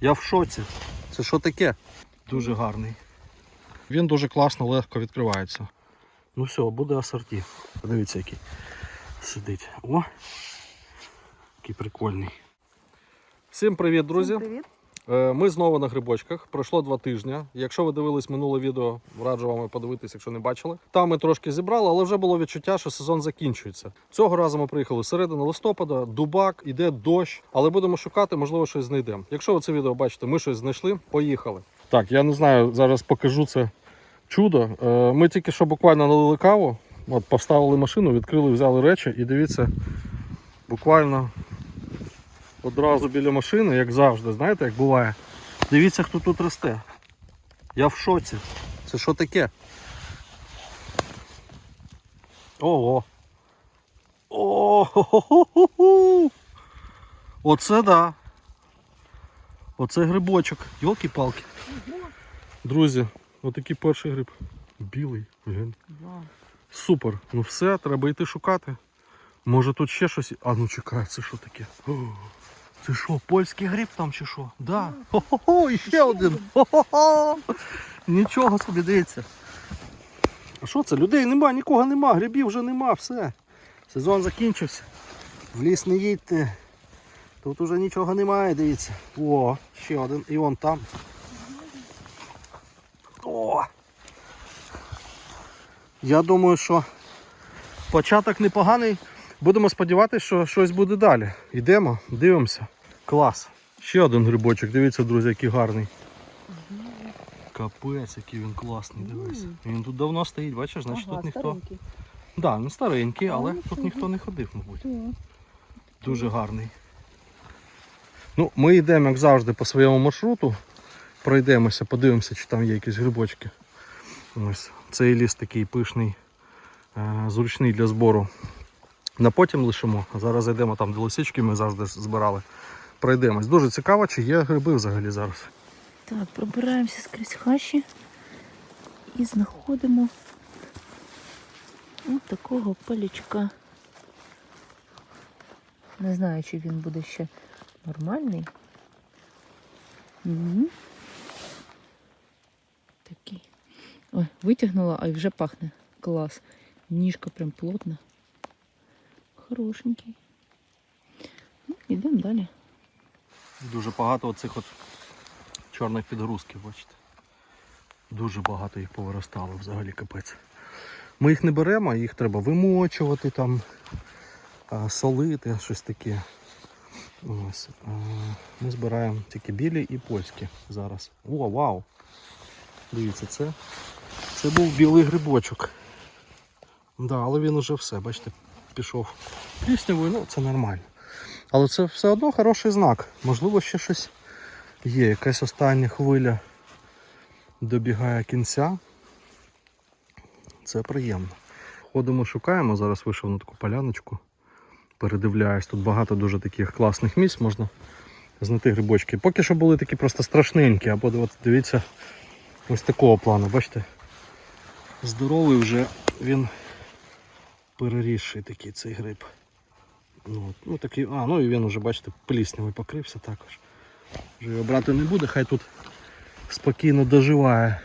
Я в шоці. Це що таке? Дуже гарний. Він дуже класно, легко відкривається. Ну все, буде асорті. Подивіться, який сидить. О! Який прикольний. Всім привіт, друзі! Привіт. Е, Ми знову на грибочках. Пройшло два тижні. Якщо ви дивились минуле відео, раджу вам подивитись, якщо не бачили. Там ми трошки зібрали, але вже було відчуття, що сезон закінчується. Цього разу ми приїхали середини листопада, дубак, іде дощ, але будемо шукати, можливо, щось знайдемо. Якщо ви це відео бачите, ми щось знайшли, поїхали. Так, я не знаю, зараз покажу це чудо. Е, Ми тільки що буквально налили каву, от поставили машину, відкрили, взяли речі, і дивіться, буквально одразу біля машини, як завжди, знаєте, як буває. Дивіться, хто тут росте. Я в шоці. Це що таке? Ого. О-хо-хо-хо-хо! Оце да. Оце грибочок. Йолки-палки. Друзі, отакий перший гриб. Білий. Глянь. Супер. Ну все, треба йти шукати. Може тут ще щось. А ну чекай, це що таке? Це що, польський гриб там чи що? Да. Хо-хо-хо, і ще один. Хо-хо-хо. Нічого собі дивіться. А що це? Людей нема, нікого нема, грибів вже нема, все. Сезон закінчився. В ліс не їдьте. Тут уже нічого немає, дивіться. О, ще один. І он там. О! Я думаю, що початок непоганий. Будемо сподіватися, що щось буде далі. Йдемо, дивимося. Клас. Ще один грибочок, дивіться, друзі, який гарний. Капець, який він класний, дивись. Він тут давно стоїть, бачиш, значить Ага, тут ніхто. старенький. Да, він старенький, але тут ніхто не ходив, мабуть. Дуже гарний. Ну, ми йдемо, як завжди, по своєму маршруту. Пройдемося, подивимося, чи там є якісь грибочки. Ось. Цей ліс такий пишний, е, зручний для збору. На потім лишимо. Зараз зайдемо там, де лисички ми завжди збирали. Пройдемось. Дуже цікаво, чи є гриби взагалі зараз. Так, пробираємося скрізь хащі і знаходимо от такого палячка. Не знаю, чи він буде ще нормальний. Мгм. Такий. Ой, витягнула, а й вже пахне. Клас. Ніжка прям плотна. Хорошенький. Ну, Йдемо далі. Дуже багато оцих от чорних підгрузків, бачите. Дуже багато їх повиростало взагалі капець. Ми їх не беремо, їх треба вимочувати там, солити, щось таке. Ось. Ми збираємо тільки білі і польські зараз. О, вау! Дивіться, це, це був білий грибочок. Да, але він уже все, бачите, пішов пліснявою, ну це нормально. Але це все одно хороший знак. Можливо, ще щось є. Якась остання хвиля добігає кінця. Це приємно. Ходимо, шукаємо. Зараз вийшов на таку поляночку. Передивляюсь, тут багато дуже таких класних місць можна знайти грибочки. Поки що були такі просто страшненькі, або дивіться ось такого плану, бачите? Здоровий вже він перерісший такий цей гриб. Ну, ну такий, а, ну і він вже, бачите, пліснявий покрився також. Вже його брати не буде, хай тут спокійно доживає,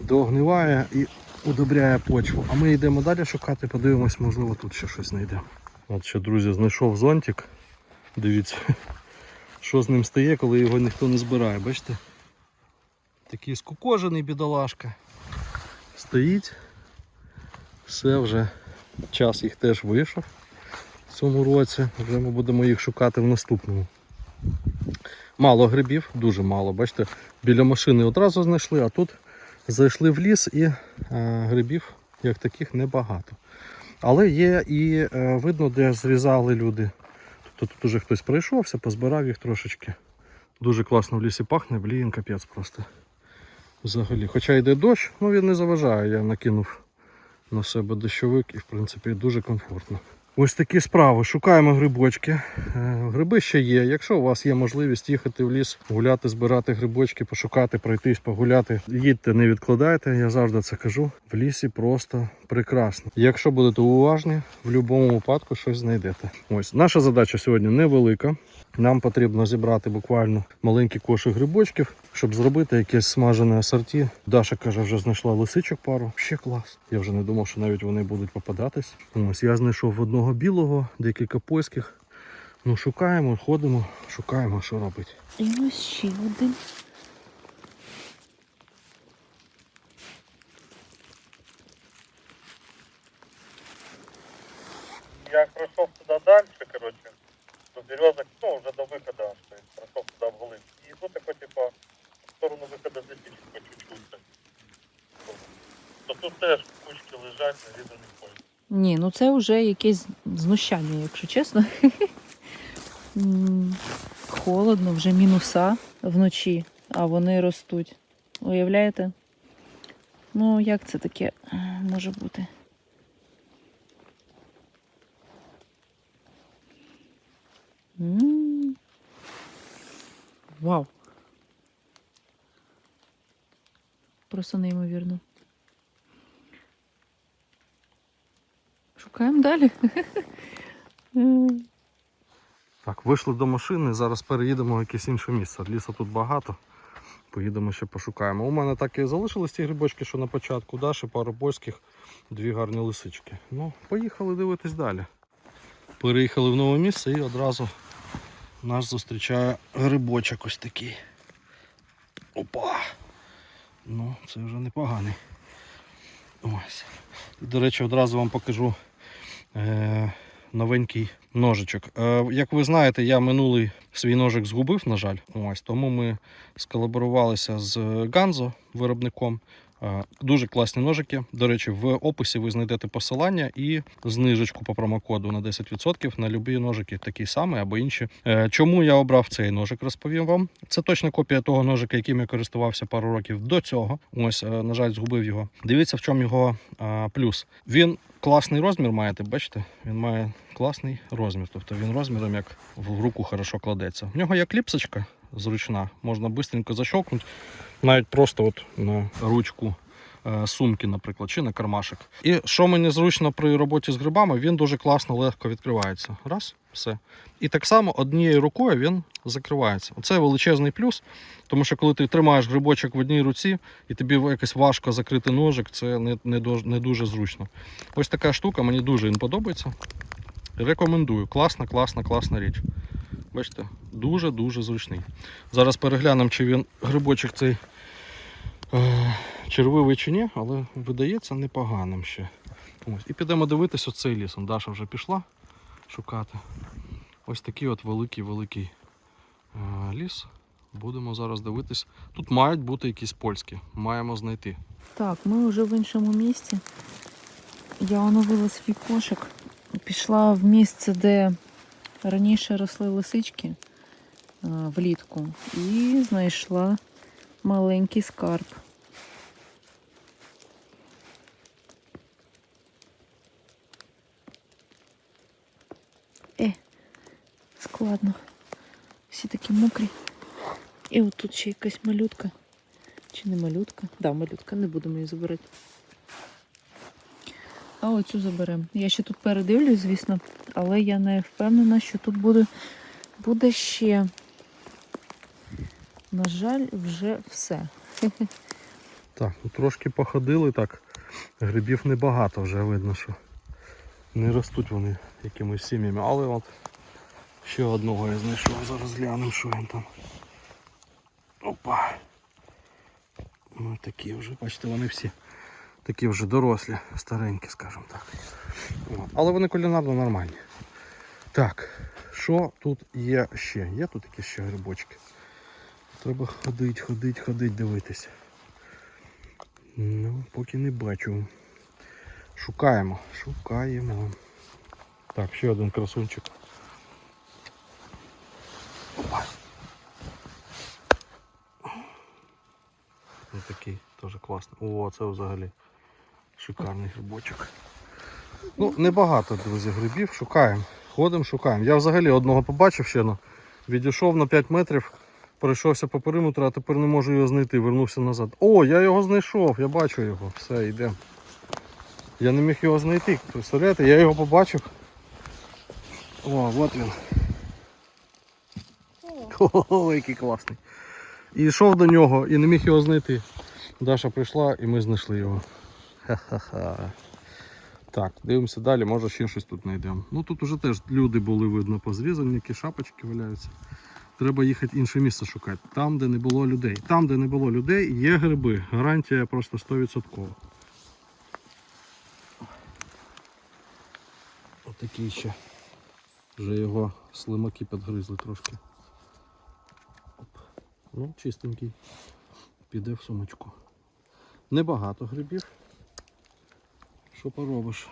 догниває і удобряє почву. А ми йдемо далі шукати, подивимось, можливо, тут ще щось знайдемо. От ще, друзі, знайшов зонтик. Дивіться, що з ним стає, коли його ніхто не збирає. Бачите? Такий скукожений бідолашка. Стоїть. Все вже час їх теж вийшов в цьому році. Вже ми будемо їх шукати в наступному. Мало грибів, дуже мало. Бачите, біля машини одразу знайшли, а тут зайшли в ліс і е, грибів як таких небагато. Але є і е, видно, де зрізали люди. Тобто тут уже хтось пройшовся, позбирав їх трошечки. Дуже класно в лісі пахне, блін, капець просто. Взагалі. Хоча йде дощ, ну він не заважає. Я накинув на себе дощовик і в принципі дуже комфортно. Ось такі справи. Шукаємо грибочки. Е, Гриби ще є. Якщо у вас є можливість їхати в ліс, гуляти, збирати грибочки, пошукати, пройтись, погуляти, їдьте, не відкладайте. Я завжди це кажу. В лісі просто прекрасно. Якщо будете уважні, в будь-якому випадку щось знайдете. Ось наша задача сьогодні невелика. Нам потрібно зібрати буквально маленький кошик грибочків, щоб зробити якесь смажене асорті. Даша каже, вже знайшла лисичок пару. Ще клас. Я вже не думав, що навіть вони будуть попадатись. Ось я знайшов одного білого, декілька польських. Ну, шукаємо, ходимо, шукаємо, що робити. І ось ще один. Я пройшов туди далі, коротше, до березок, ну, вже до виходу, аж, то есть пройшов туди вглиб. І тут тако, типа, в сторону виходу з лісічку по чуть-чуть. То тут теж кучки лежать, нарізані полі. Ні, ну це вже якесь знущання, якщо чесно. Холодно, вже мінуса вночі, а вони ростуть. Уявляєте? Ну, як це таке може бути? Вау. Просто неймовірно. Шукаємо далі. Так, вийшли до машини, зараз переїдемо в якесь інше місце. Лісу тут багато. Поїдемо ще пошукаємо. У мене так і залишились ті грибочки, що на початку, Даші, пару польських, дві гарні лисички. Ну, поїхали дивитись далі. Переїхали в нове місце і одразу нас зустрічає грибочок ось такий. Опа! Ну, це вже непоганий. Ось. До речі, одразу вам покажу е- новенький ножичок. Е, як ви знаєте, я минулий свій ножик згубив, на жаль. Ось тому ми сколаборувалися з Ганзо виробником. Дуже класні ножики. До речі, в описі ви знайдете посилання і знижечку по промокоду на 10% на любі ножики, такі самі або інші. Е, Чому я обрав цей ножик, розповім вам. Це точна копія того ножика, яким я користувався пару років до цього. Ось, е, на жаль, згубив його. Дивіться, в чому його плюс. Він класний розмір маєте, бачите? Він має класний розмір. Тобто він розміром як в руку хорошо кладеться. В нього є кліпсочка зручна, можна швидко защелкнути, навіть просто от на ручку е, сумки, наприклад, чи на кармашик. І що мені зручно при роботі з грибами, він дуже класно, легко відкривається. Раз, все. І так само однією рукою він закривається. Оце величезний плюс, тому що коли ти тримаєш грибочок в одній руці і тобі якось важко закрити ножик, це не, не, не дуже зручно. Ось така штука, мені дуже він подобається. Рекомендую. Класна, класна, класна річ. Бачите, дуже-дуже зручний. Зараз переглянемо, чи він грибочок цей е, червивий чи ні, але видається непоганим ще. Ось. І підемо дивитись оцей ліс. Он Даша вже пішла шукати. Ось такий от великий-великий е, ліс. Будемо зараз дивитись. Тут мають бути якісь польські. Маємо знайти. Так, ми вже в іншому місці. Я оновила свій кошик. Пішла в місце, де раніше росли лисички а, влітку, і знайшла маленький скарб. Е, складно. Всі такі мокрі. І от тут ще якась малютка. Чи не малютка? Да, малютка, не будемо її забирати. А оцю заберемо. Я ще тут передивлюсь, звісно, але я не впевнена, що тут буде, буде ще. На жаль, вже все. Так, ну трошки походили так. Грибів небагато вже видно, що не ростуть вони якимись сім'ями. Але от ще одного я знайшов. Зараз глянемо, що він там. Опа. Ну такі вже, бачите, вони всі такі вже дорослі, старенькі, скажімо так. От. Але вони кулінарно нормальні. Так, що тут є ще? Є тут якісь ще грибочки? Треба ходить, ходить, ходить, дивитися. Ну, поки не бачу. Шукаємо, шукаємо. Так, ще один красунчик. Ось такий теж класний. О, це взагалі шикарний грибочок. Ну, небагато, друзі, грибів. Шукаємо. Ходимо, шукаємо. Я взагалі одного побачив ще, ну, відійшов на 5 метрів, пройшовся по периметру, а тепер не можу його знайти, вернувся назад. О, я його знайшов, я бачу його. Все, йдемо. Я не міг його знайти. Представляєте, я його побачив. О, от він. О, який класний. І йшов до нього і не міг його знайти. Даша прийшла і ми знайшли його. Ха-ха-ха. Так, дивимося далі, може ще щось тут знайдемо. Ну тут уже теж люди були видно позрізані, які шапочки валяються. Треба їхати інше місце шукати. Там, де не було людей. Там, де не було людей, є гриби. Гарантія просто 100%. Отакий ще. Вже його слимаки підгризли трошки. Оп. Ну, чистенький. Піде в сумочку. Небагато грибів. Що поробиш?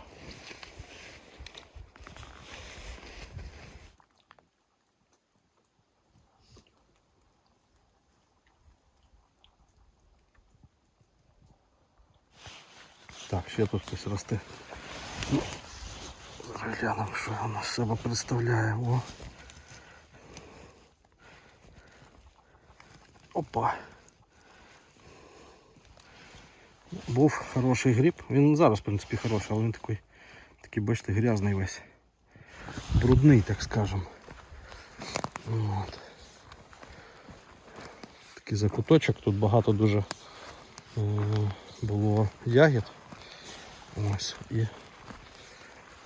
Так, ще тут хтось росте. Ну, глянемо, що вона з себе представляє. О. Опа. Був хороший гриб. Він зараз, в принципі, хороший, але він такий, такий бачите, грязний весь. Брудний, так скажем. От. Такий закуточок, тут багато дуже е, було ягід. Ось. І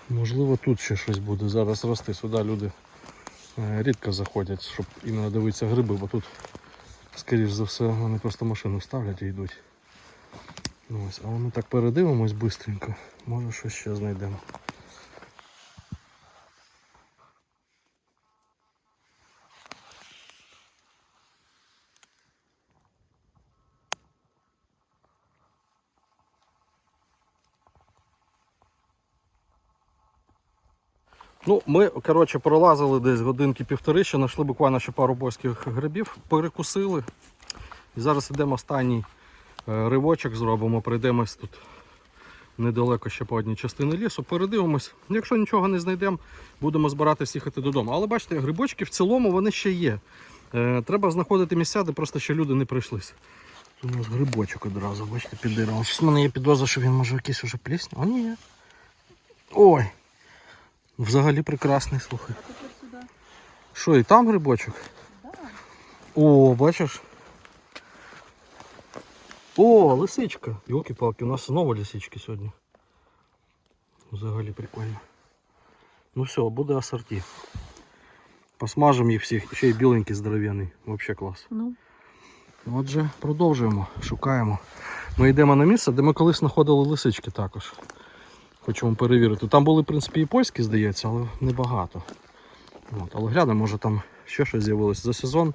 можливо тут ще щось буде зараз рости. Сюди люди е, рідко заходять, щоб іменно дивитися гриби, бо тут, скоріш за все, вони просто машину ставлять і йдуть. Ось, але ми так передивимось швидко. Може щось ще знайдемо. Ну, ми, коротше, пролазили десь годинки півтори, ще знайшли буквально ще пару бойських грибів, перекусили. І зараз йдемо останній ривочок зробимо, пройдемось тут недалеко ще по одній частині лісу, передивимось. Якщо нічого не знайдемо, будемо збиратись їхати додому. Але бачите, грибочки в цілому вони ще є. Е, треба знаходити місця, де просто ще люди не прийшлися. Тут у нас грибочок одразу, бачите, під деревом. Щось в мене є підозра, що він може якийсь уже плісня. О, ні. Ой. Взагалі прекрасний, слухай. Що, і там грибочок? О, бачиш? О, лисичка. Йолки-палки, у нас знову лисички сьогодні. Взагалі прикольно. Ну все, буде асорті. Посмажемо їх всіх. Ще й біленький здоров'яний. Взагалі клас. Ну, Отже, продовжуємо, шукаємо. Ми йдемо на місце, де ми колись знаходили лисички також. Хочемо перевірити. Там були, в принципі, і польські, здається, але небагато. От, але глянемо, може там ще щось з'явилось. За сезон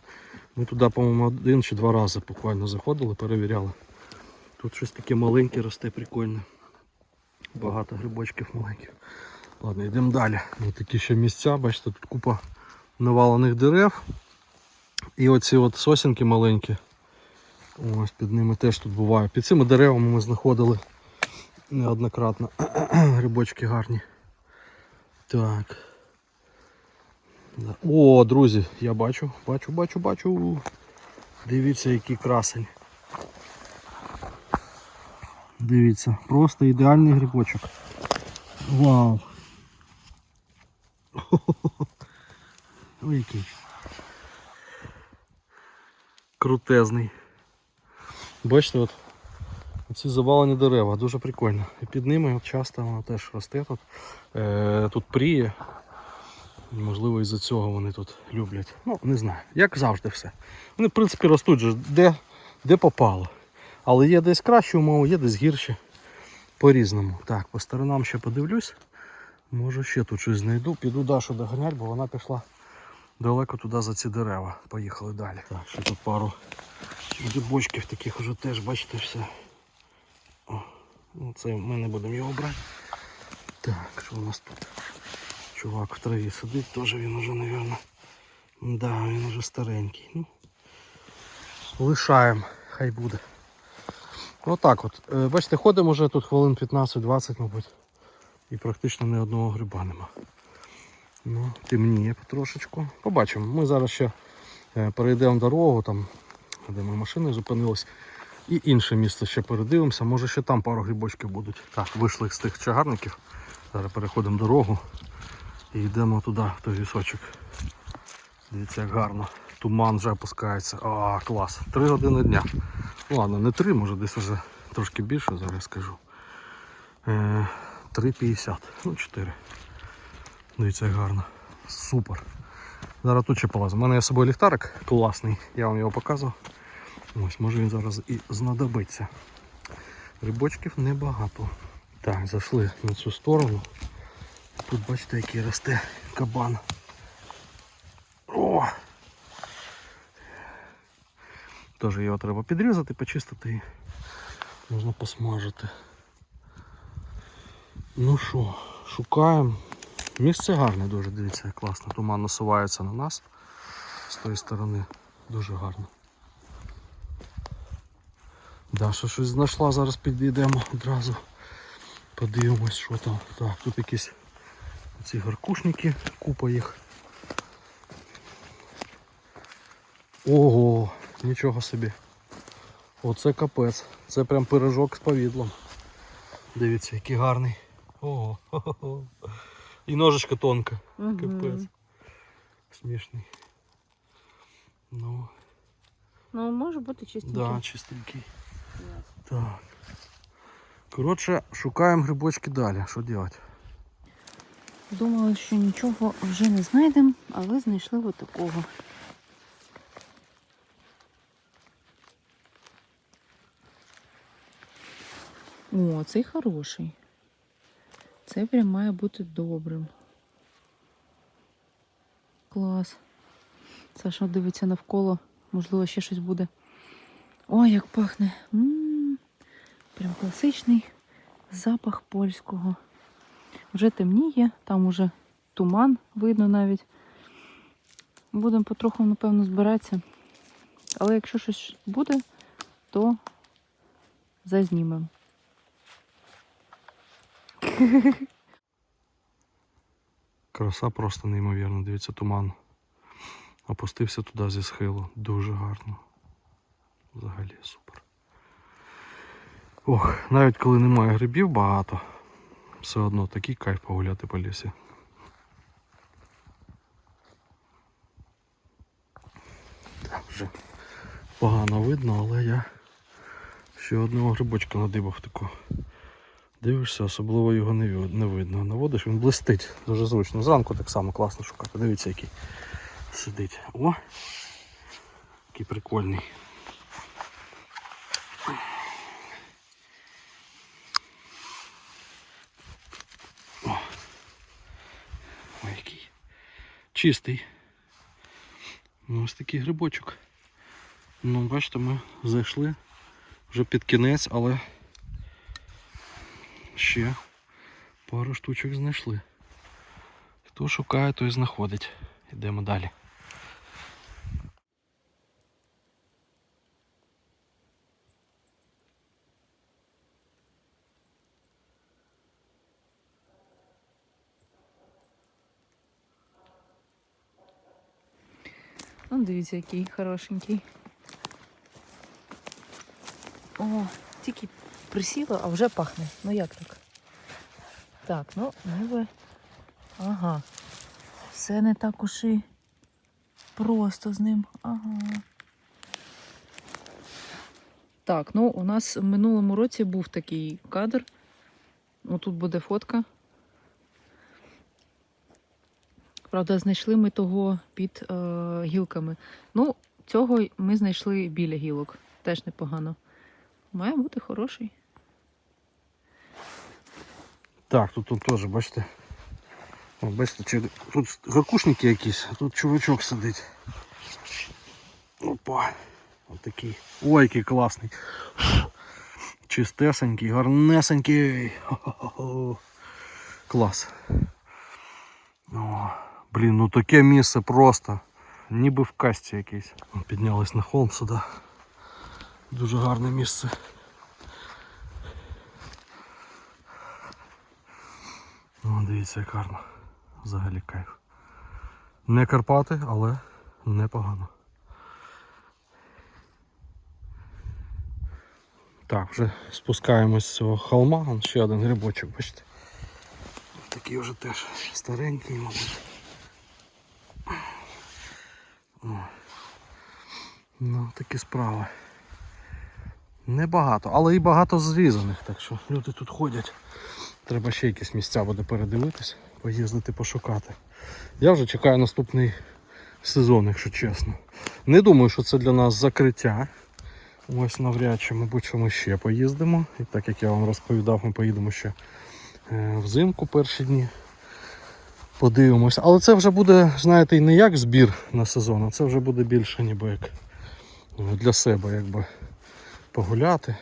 ми туди, по-моєму, один чи два рази буквально заходили, перевіряли. Тут щось таке маленьке росте, прикольне. Багато грибочків маленьких. Ладно, йдемо далі. Ось такі ще місця, бачите, тут купа навалених дерев. І оці от сосінки маленькі. Ось під ними теж тут буває. Під цими деревами ми знаходили неоднократно. Грибочки гарні. Так. О, друзі, я бачу, бачу, бачу, бачу. Дивіться, який красень. Дивіться, просто ідеальний грибочок. Вау. Ой, який. Крутезний. Бачите, от ці завалені дерева, дуже прикольно. І під ними от часто воно теж росте тут. Е, тут пріє. Можливо, із-за цього вони тут люблять. Ну, не знаю. Як завжди все. Вони, в принципі, ростуть де, де попало. Але є десь кращі умови, є десь гірші. По-різному. Так, по сторонам ще подивлюсь. Може ще тут щось знайду. Піду Дашу доганять, бо вона пішла далеко туди за ці дерева. Поїхали далі. Так, ще тут пару грибочків таких уже теж, бачите, все. О, ну це ми не будемо його брати. Так, що у нас тут? Чувак в траві сидить, теж він уже, мабуть. Да, він уже старенький. Ну, лишаємо, хай буде. Отак от. Е, Бачите, ходимо вже тут хвилин 15-20, мабуть. І практично ні одного гриба нема. Ну, темніє потрошечку. Побачимо. Ми зараз ще е, перейдемо дорогу, там, де ми машиною зупинились. І інше місце ще передивимося. Може ще там пару грибочків будуть. Так, вийшли з тих чагарників. Зараз переходимо дорогу і йдемо туди, в той лісочок. Дивіться, як гарно. Туман вже опускається. А, клас. Три години дня. Ладно, не три, може десь вже трошки більше, зараз скажу. Е, 3,50. Ну, 4. Дивіться, як гарно. Супер. Зараз тут ще полазимо. У мене є з собою ліхтарик класний, я вам його показував. Ось, може він зараз і знадобиться. Грибочків небагато. Так, зайшли на цю сторону. Тут бачите, який росте кабан. Теж його треба підрізати, почистити і можна посмажити. Ну що, шукаємо. Місце гарне дуже, дивіться, як класно. Туман насувається на нас з тої сторони. Дуже гарно. Даша щось знайшла, зараз підійдемо одразу. Подивимось, що там. Так, тут якісь ці гаркушники, купа їх. Ого, нічого собі. Оце капець. Це прям пирожок з повідлом. Дивіться, який гарний. Ого. хо-хо-хо. І ножичка тонка. Капець. Смішний. Ну, Ну, може бути чистенький. да, чистенький. Так. Коротше, шукаємо грибочки далі. Що робити? Думали, що нічого вже не знайдемо, але знайшли отакого. О, цей хороший. Цей прям має бути добрим. Клас. Саша дивиться навколо, можливо, ще щось буде. Ой, як пахне. М, Прям класичний запах польського. Вже темніє, там уже туман видно навіть. Будемо потроху, напевно, збиратися. Але якщо щось буде, то зазнімемо. Краса просто неймовірна. Дивіться, туман. Опустився туди зі схилу. Дуже гарно. Взагалі супер. Ох, навіть коли немає грибів багато, все одно такий кайф погуляти по лісі. Так, вже погано видно, але я ще одного грибочка надибав такого. Дивишся, особливо його не, видно. Наводиш, він блистить. Дуже зручно. Зранку так само класно шукати. Дивіться, який сидить. О! Який прикольний. О! Ой, який. Чистий. Ну, ось такий грибочок. Ну, бачите, ми зайшли вже під кінець, але ще пару штучок знайшли. Хто шукає, той знаходить. Йдемо далі. Ну, дивіться, який хорошенький. О, тільки присіла, а вже пахне. Ну як так? Так, ну, ніби. Ага. Все не так уж і просто з ним. Ага. Так, ну у нас в минулому році був такий кадр. Ну, тут буде фотка. Правда, знайшли ми того під е, гілками. Ну, цього ми знайшли біля гілок. Теж непогано. Має бути хороший. Так, тут, тут теж, бачите. О, бачите, чи- тут гаркушники якісь, а тут чувачок сидить. Опа. Ось такий. Ой, який класний. Чистесенький, гарнесенький. Хо-хо-хо. Клас. О, блін, ну таке місце просто. Ніби в касті якийсь. Піднялись на холм сюди. Дуже гарне місце. Дивіться, як. Взагалі кайф. Не Карпати, але непогано. Так, вже спускаємось з цього холма. Вон ще один грибочок, бачите. Такий вже теж старенький, мабуть. О, Ну, такі справи. Небагато, але і багато зрізаних, так що люди тут ходять. Треба ще якісь місця буде передивитись, поїздити, пошукати. Я вже чекаю наступний сезон, якщо чесно. Не думаю, що це для нас закриття. Ось навряд чи, мабуть, що ми ще поїздимо. І так як я вам розповідав, ми поїдемо ще е, взимку перші дні. Подивимось. Але це вже буде, знаєте, і не як збір на сезон, а це вже буде більше ніби як е, для себе, якби погуляти.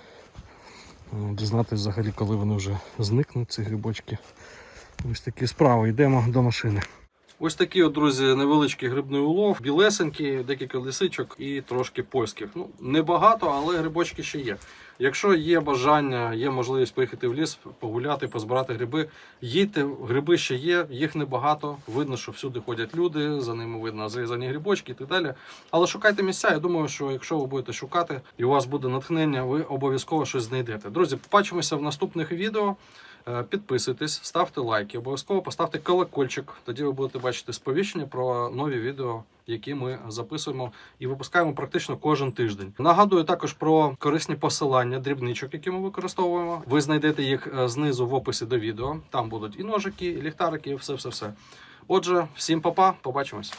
Е, Дізнатися взагалі, коли вони вже зникнуть, ці грибочки. Ось такі справи. Йдемо до машини. Ось такий, от, друзі, невеличкий грибний улов, білесенький, декілька лисичок і трошки польських. Ну, небагато, але грибочки ще є. Якщо є бажання, є можливість поїхати в ліс, погуляти, позбирати гриби, їдьте, гриби ще є, їх небагато. Видно, що всюди ходять люди, за ними видно зрізані грибочки і так далі. Але шукайте місця. Я думаю, що якщо ви будете шукати і у вас буде натхнення, ви обов'язково щось знайдете. Друзі, побачимося в наступних відео. Е, Підписуйтесь, ставте лайки, обов'язково поставте колокольчик. Тоді ви будете бачити сповіщення про нові відео, які ми записуємо і випускаємо практично кожен тиждень. Нагадую також про корисні посилання дрібничок, які ми використовуємо. Ви знайдете їх е, знизу в описі до відео. Там будуть і ножики, і ліхтарики, і все, все, все. Отже, всім па-па, побачимось.